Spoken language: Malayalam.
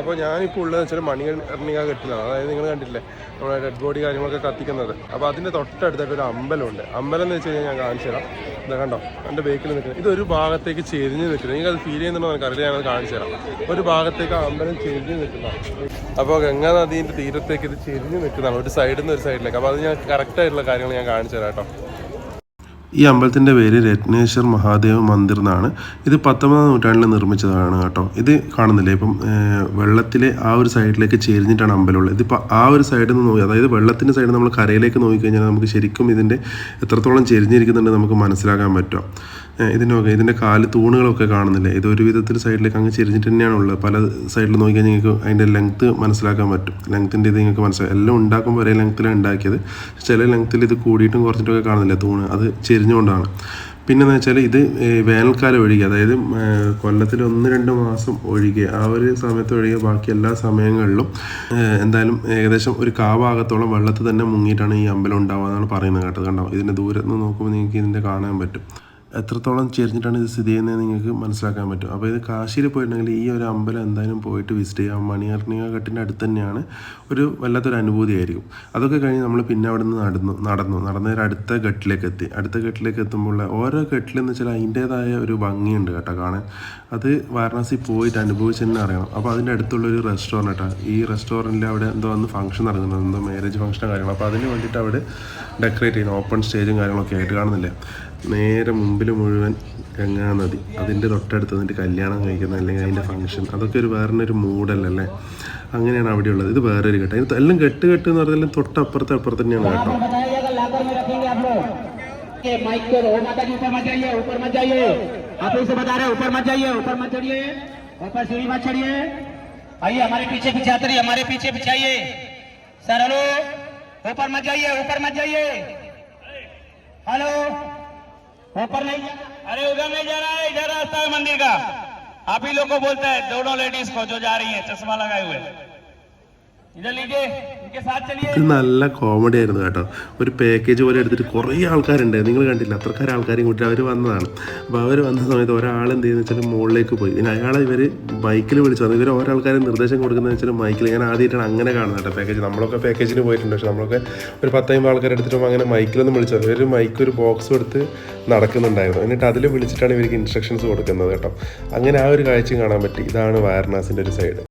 അപ്പോൾ ഞാനിപ്പോൾ ഉള്ളത് വെച്ചാൽ മണികർണിക കെട്ടിലാണ് അതായത് നിങ്ങൾ കണ്ടില്ലേ നമ്മുടെ ഡെഡ് ബോഡി കാര്യങ്ങളൊക്കെ കത്തിക്കുന്നത്. അപ്പോൾ അതിന്റെ തൊട്ടടുത്തായിട്ട് ഒരു അമ്പലമുണ്ട്. അമ്പലം എന്ന് വെച്ച് കഴിഞ്ഞാൽ ഞാൻ കാണിച്ചു തരാം. ഇതാ കണ്ടോ? എന്റെ ബേക്കിൽ നിൽക്കുന്നത്. ഇതൊരു ഭാഗത്തേക്ക് ചെരിഞ്ഞ് നിൽക്കുന്നത് നിങ്ങൾക്ക് അത് ഫീൽ ചെയ്യുന്നുണ്ടോ അറിയില്ല ഞാനത് കാണിച്ചു തരാം. ഒരു ഭാഗത്തേക്ക് ആ അമ്പലം ചെരിഞ്ഞ് നിൽക്കുന്നതാണ് അപ്പോൾ ഗംഗാ നദീന്റെ തീരത്തേക്ക് ഇത് ചെരിഞ്ഞ് നിൽക്കുന്നതാണ്. ഒരു സൈഡിൽ നിന്ന് ഒരു സൈഡിലേക്ക് അപ്പോൾ അത് ഞാൻ കറക്റ്റായിട്ടുള്ള കാര്യങ്ങൾ ഞാൻ കാണിച്ചു തരാം കേട്ടോ. ഈ അമ്പലത്തിന്റെ പേര് രത്നേശ്വർ മഹാദേവ് മന്ദിർ എന്നാണ്. ഇത് പത്തൊമ്പതാം നൂറ്റാണ്ടിൽ നിർമ്മിച്ചതാണ് കേട്ടോ. ഇത് കാണുന്നില്ലേ? ഇപ്പം വെള്ളത്തിലെ ആ ഒരു സൈഡിലേക്ക് ചെരിഞ്ഞിട്ടാണ് അമ്പലമുള്ളത്. ഇതിപ്പോൾ ആ ഒരു സൈഡിൽ നിന്ന് നോക്കി അതായത് വെള്ളത്തിന്റെ സൈഡിൽ നമ്മൾ കരയിലേക്ക് നോക്കിക്കഴിഞ്ഞാൽ നമുക്ക് ശരിക്കും ഇതിന്റെ എത്രത്തോളം ചെരിഞ്ഞിരിക്കുന്നുണ്ട് നമുക്ക് മനസ്സിലാക്കാൻ പറ്റും. ഇതിനൊക്കെ ഇതിന്റെ കാൽ തൂണുകളൊക്കെ കാണുന്നില്ലേ? ഇത് ഒരു വിധത്തിൽ സൈഡിലേക്ക് അങ്ങ് ചെരിഞ്ഞിട്ട് തന്നെയാണ് ഉള്ളത്. പല സൈഡിൽ നോക്കിയാൽ നിങ്ങൾക്ക് അതിന്റെ ലെങ്ത്ത് മനസ്സിലാക്കാൻ പറ്റും. ലെങ്ത്തിന്റെ ഇത് നിങ്ങൾക്ക് മനസ്സിലാക്കാം എല്ലാം ഉണ്ടാക്കുമ്പോൾ ഒരേ ലെങ്ത്തിലാണ് ഉണ്ടാക്കിയത്. ചില ലെങ്ത്തിൽ ഇത് കൂടിയിട്ടും കുറച്ചിട്ടൊക്കെ കാണുന്നില്ല തൂണ്? അത് ചെരിഞ്ഞുകൊണ്ടാണ് പിന്നെന്ന് വെച്ചാൽ ഇത് വേനൽക്കാലം ഒഴികെ അതായത് കൊല്ലത്തിൽ ഒന്ന് രണ്ട് മാസം ഒഴികെ ആ ഒരു സമയത്ത് ഒഴികെ ബാക്കി എല്ലാ സമയങ്ങളിലും എന്തായാലും ഏകദേശം ഒരു കാവാകത്തോളം വെള്ളത്തിൽ തന്നെ മുങ്ങിയിട്ടാണ് ഈ അമ്പലം ഉണ്ടാവുക എന്നാണ് പറയുന്നത് കേട്ടത് കണ്ടോ? ഇതിന്റെ ദൂരത്ത് നിന്ന് നോക്കുമ്പോൾ നിങ്ങൾക്ക് ഇതിന്റെ കാണാൻ പറ്റും. എത്രത്തോളം ചെരിഞ്ഞിട്ടാണ് ഇത് സ്ഥിതി ചെയ്യുന്നത് നിങ്ങൾക്ക് മനസ്സിലാക്കാൻ പറ്റും. അപ്പോൾ ഇത് കാശിയിൽ പോയിട്ടുണ്ടെങ്കിൽ ഈ ഒരു അമ്പലം എന്തായാലും പോയിട്ട് വിസിറ്റ് ചെയ്യാം. മണികർണിക ഘട്ടിന്റെ അടുത്ത് തന്നെയാണ് ഒരു വല്ലാത്തൊരു അനുഭൂതിയായിരിക്കും അതൊക്കെ കഴിഞ്ഞ് നമ്മൾ പിന്നെ അവിടെ നിന്ന് നടന്നു നടന്നു നടന്നൊരു അടുത്ത ഘട്ടിലേക്ക് എത്തി. അടുത്ത ഘട്ടിലേക്ക് എത്തുമ്പോൾ ഓരോ ഘട്ടിലെന്ന് വെച്ചാൽ അതിന്റേതായ ഒരു ഭംഗിയുണ്ട് കേട്ടോ കാണാൻ. അത് വാരണാസി പോയിട്ട് അനുഭവിച്ച് തന്നെ അറിയണം. അപ്പോൾ അതിന്റെ അടുത്തുള്ള ഒരു റെസ്റ്റോറന്റ് കേട്ടോ ഈ റെസ്റ്റോറന്റിൽ അവിടെ എന്തോ അന്ന് ഫംഗ്ഷൻ നടക്കുന്നുണ്ട്. എന്തോ മാരേജ് ഫംഗ്ഷനോ കാര്യങ്ങളോ. അപ്പോൾ അതിന് വേണ്ടിയിട്ട് അവിടെ ഡെക്കറേറ്റ് ചെയ്യുന്നു. ഓപ്പൺ സ്റ്റേജും കാര്യങ്ങളൊക്കെ ആയിട്ട് കാണുന്നില്ലേ? നേരെ മുമ്പിൽ മുഴുവൻ ഗംഗാ നദി അതിൻ്റെ തൊട്ടടുത്ത് നിന്നിട്ട് കല്യാണം കഴിക്കുന്ന അല്ലെങ്കിൽ അതിൻ്റെ ഫംഗ്ഷൻ അതൊക്കെ ഒരു വേറെ ഒരു മൂഡല്ലേ അങ്ങനെയാണ് അവിടെ ഉള്ളത് ഇത് വേറൊരു ഘട്ടം ഇത് എല്ലാം കെട്ട് കെട്ട് എന്ന് പറഞ്ഞാൽ തൊട്ടപ്പുറത്ത് അപ്പുറത്ത് തന്നെയാണ് കേട്ടോ बताइएगा लाकर में रखेंगे आप लोग ये माइक को ओ माता जी ऊपर मत जाइए ऊपर मत जाइए आप इसे बता रहे हैं ऊपर मत जाइए ऊपर मत चढ़िए ऊपर सीढ़ी मत चढ़िए आइए हमारे पीछे पीछे आते रहिए हमारे पीछे पीछे आइए सर हेलो ऊपर मत जाइए ऊपर मत जाइए हेलो ऊपर नहीं। अरे उधर नहीं जा रहा है, इधर रास्ता है मंदिर का आप ही लोग को बोलता है, दोनों लेडीज़ को जो जा रही है, चश्मा लगाए हुए ഇത് നല്ല കോമഡി ആയിരുന്നു കേട്ടോ. ഒരു പാക്കേജ് പോലെ എടുത്തിട്ട് കുറേ ആൾക്കാരുണ്ട് നിങ്ങൾ കണ്ടില്ല അത്രക്കാർ ആൾക്കാരെയും കൂട്ടി അവർ വന്നതാണ്. അപ്പോൾ അവർ വന്ന സമയത്ത് ഒരാൾ എന്ത് ചെയ്യുന്നത് വെച്ചാൽ മുകളിലേക്ക് പോയി. പിന്നെ അയാളെ ഇവർ ബൈക്കിൽ വിളിച്ചു വന്നു ഇവർ ഓരോ ആൾക്കാരും നിർദ്ദേശം കൊടുക്കുന്നത് വെച്ചാൽ മൈക്കിൽ ഞാൻ ആദ്യമായിട്ടാണ് അങ്ങനെ കാണുന്നത് കേട്ടോ പാക്കേജ് നമ്മളൊക്കെ പാക്കേജിന് പോയിട്ടുണ്ട്. പക്ഷെ നമ്മളൊക്കെ ഒരു പത്തമ്പത് ആൾക്കാർ എടുത്തിട്ട് അങ്ങനെ മൈക്കിലൊന്നും വിളിച്ചത്. ഇവർ മൈക്ക് ഒരു ബോക്സ് എടുത്ത് നടക്കുന്നുണ്ടായിരുന്നു. എന്നിട്ട് അതിൽ വിളിച്ചിട്ടാണ് ഇവർക്ക് ഇൻസ്ട്രക്ഷൻസ് കൊടുക്കുന്നത് കേട്ടോ. അങ്ങനെ ആ ഒരു കാഴ്ചയും കാണാൻ പറ്റി. ഇതാണ് വാരണാസിന്റെ ഒരു സൈഡ്